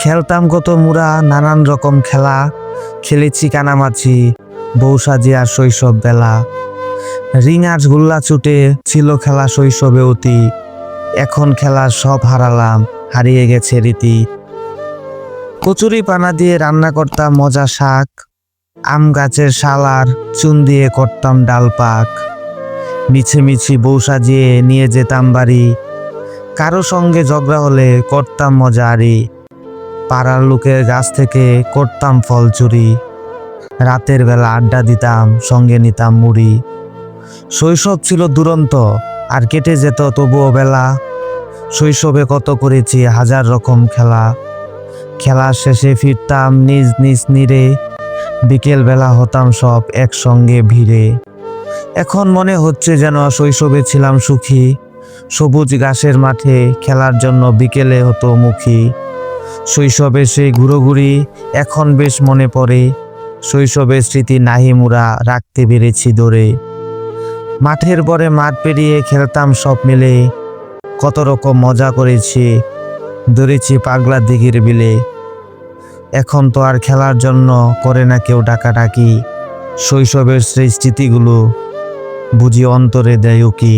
খেলতাম কত মুরা নানান রকম খেলা। খেলেছি কানামাছি বউ সাজিয়া শৈশব বেলা রিঙার গুল্লা চুটে ছিল খেলা শৈশবে অতি। এখন খেলা সব হারালাম, হারিয়ে গেছে রীতি। কচুরি পানা দিয়ে রান্না করতাম মজা শাক। আম গাছের শালার চুন দিয়ে করতাম ডাল পাক। মিছে মিছি বউ সাজিয়ে নিয়ে যেতাম বাড়ি। কারও সঙ্গে ঝগড়া হলে করতাম মজারি পাড়ার লোকের গাছ থেকে করতাম ফল চুরি। রাতের বেলা আড্ডা দিতাম, সঙ্গে নিতাম মুড়ি। শৈশব ছিল দুরন্ত, আর কেটে যেত তবুও বেলা। শৈশবে কত করেছি হাজার রকম খেলা। খেলার শেষে ফিরতাম নিজ নিজ নিরে বিকেল বেলা হতাম সব একসঙ্গে ভিড়ে। এখন মনে হচ্ছে যেন শৈশবে ছিলাম সুখী। সবুজ ঘাসের মাঠে খেলার জন্য বিকেলে হতো মুখী। শৈশবে সেই ঘুরোঘুরি এখন বেশ মনে পড়ে। শৈশবের স্মৃতি নাহি মুরা রাখতে পেরেছি দৌড়ে মাঠের পরে মাঠ পেরিয়ে খেলতাম সব মিলে। কত রকম মজা করেছি, দৌড়েছি পাগলা দিঘির বিলে। এখন তো আর খেলার জন্য করে না কেউ ডাকাডাকি। শৈশবের সেই স্মৃতিগুলো বুঝি অন্তরে দেয় কি